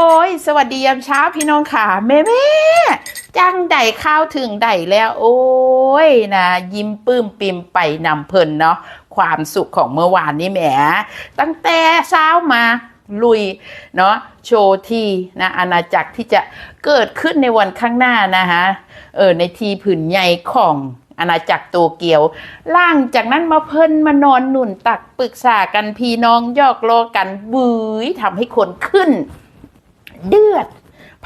โอ้ย สวัสดียามเช้าพี่น้องค่ะ แม่แม่จังไดข้าวถึงไดแล้ว โอ้ยนะยิ้มปื้มปิมไปนำเพลินเนาะความสุขของเมื่อวานนี้แหมตั้งแต่เช้ามาลุยเนาะโชว์ที่นะอาณาจักรที่จะเกิดขึ้นในวันข้างหน้านะคะเออในทีผืนใหญ่ของอาณาจักรโตเกียว ล่างจากนั้นมาเพิ่นมานอนหนุนตักปรึกษากันพี่น้องยอกโลกันบุยทำให้คนขึ้น เดือด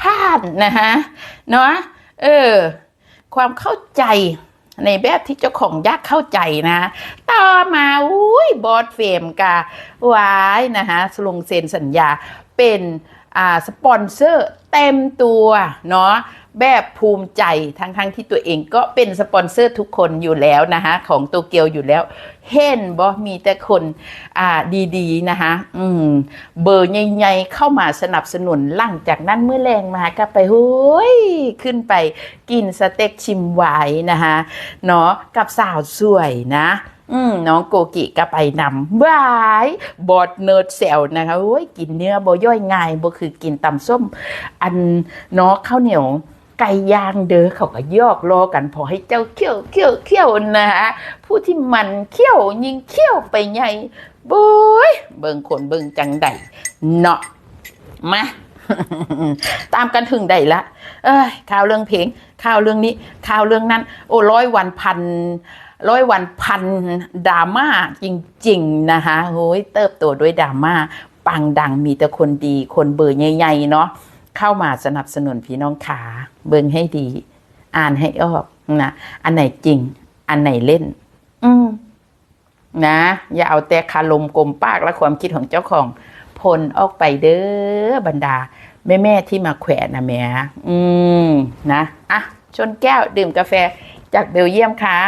พลาดนะฮะเนาะเออ ความเข้าใจในแบบที่เจ้าของยากเข้าใจนะ ต่อมาอุ้ยบอสเฟมกาวายนะฮะลงเซ็นสัญญาเป็นอ่าสปอนเซอร์เต็มตัวเนาะ แบบภูมิใจทั้งทั้งๆที่ตัวเองก็เป็นสปอนเซอร์ทุกคนอยู่แล้วนะคะของโตเกียวอยู่แล้ว เห็นบอมีแต่คนอ่าดีๆนะคะอืมเบอร์ใหญ่ๆเข้ามาสนับสนุนหลังจากนั้นเมื่อแรงมาก็ไปโอ้ยขึ้นไปกินสเต็กชิมไว้นะคะเนาะกับสาวสวยนะอืมน้องโกกิก็ไปนำบายบอดเนิร์ดแซวนะคะโอ้ยกินเนื้อบ่ย่อยง่ายบ่คือกินตำส้ม อันเนาะข้าวเหนียว ไก่ย่างเด้อเขาก็ยอกล้อกันพอให้เจ้าเขี้ยวเขี้ยวเขี้ยวนะฮะผู้ที่มันเขี้ยวยิงเขี้ยวไปใหญ่บุยเบิ่งคนเบิ่งจังใดเนาะมาตามกันถึงใดละ เอ้ยข่าวเรื่องเพลงข่าวเรื่องนี้ข่าวเรื่องนั้น โอ้ร้อยวันพันร้อยวันพันดราม่าจริง ๆ นะคะโอ้ยเติบโตด้วยดราม่าปังดังมีแต่คนดีคนเบอร์ใหญ่ๆเนาะ เข้ามาสนับสนุนพี่น้องขาเบิ่งให้ดี อ่านให้ออกนะอันไหนจริง อันไหนเล่น อืมนะ อย่าเอาแต่คารมกลมปากและความคิดของเจ้าของพลออกไปเด้อบรรดา แม่แม่ๆที่มาแขวนนะแม่อืมนะอะชนแก้วดื่มกาแฟจากเบลเยียมค่ะ